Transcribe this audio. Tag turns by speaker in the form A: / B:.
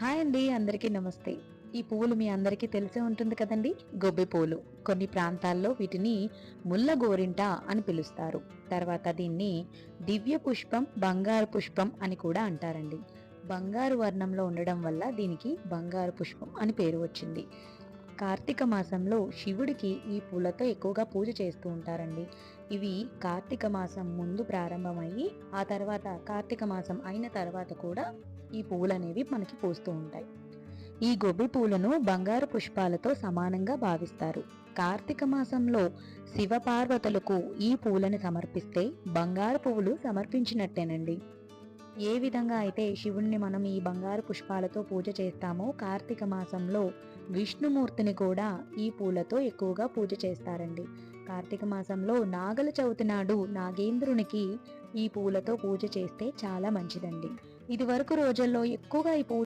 A: Hi అండి అందరికీ నమస్తే. ఈ పువ్వులు మీ అందరికీ తెలిసే ఉంటుంది కదండి? గొబ్బి పూలు. కొన్ని ప్రాంతాల్లో వీటిని ముల్ల గోరింట అని పిలుస్తారు. తర్వాత దీన్ని దివ్య పుష్పం బంగారు పుష్పం అని కూడా అంటారండి. బంగారు వర్ణంలో ఉండడం వల్ల దీనికి బంగారు పుష్పం అని పేరు వచ్చింది. కార్తీక మాసంలో శివుడికి ఈ పూలతో ఎక్కువగా పూజ చేస్తూ ఉంటారండి. ఇవి కార్తీక మాసం ముందు ప్రారంభమయ్యి ఆ తర్వాత కార్తీక మాసం అయిన తర్వాత కూడా ఈ పువ్వులు అనేవి మనకి పూస్తూ ఉంటాయి. ఈ గొబ్బి పూలను బంగారు పుష్పాలతో సమానంగా భావిస్తారు. కార్తీక మాసంలో శివపార్వతులకు ఈ పూలను సమర్పిస్తే బంగారు పువ్వులు సమర్పించినట్టేనండి. ఏ విధంగా అయితే శివుణ్ణి మనం ఈ బంగారు పుష్పాలతో పూజ చేస్తామో కార్తీక మాసంలో విష్ణుమూర్తిని కూడా ఈ పూలతో ఎక్కువగా పూజ చేస్తారండి. కార్తీక మాసంలో నాగల చవితి నాడు నాగేంద్రునికి ఈ పూలతో పూజ చేస్తే చాలా మంచిదండి. ఇది వరకు రోజుల్లో ఎక్కువగా ఈ పూజ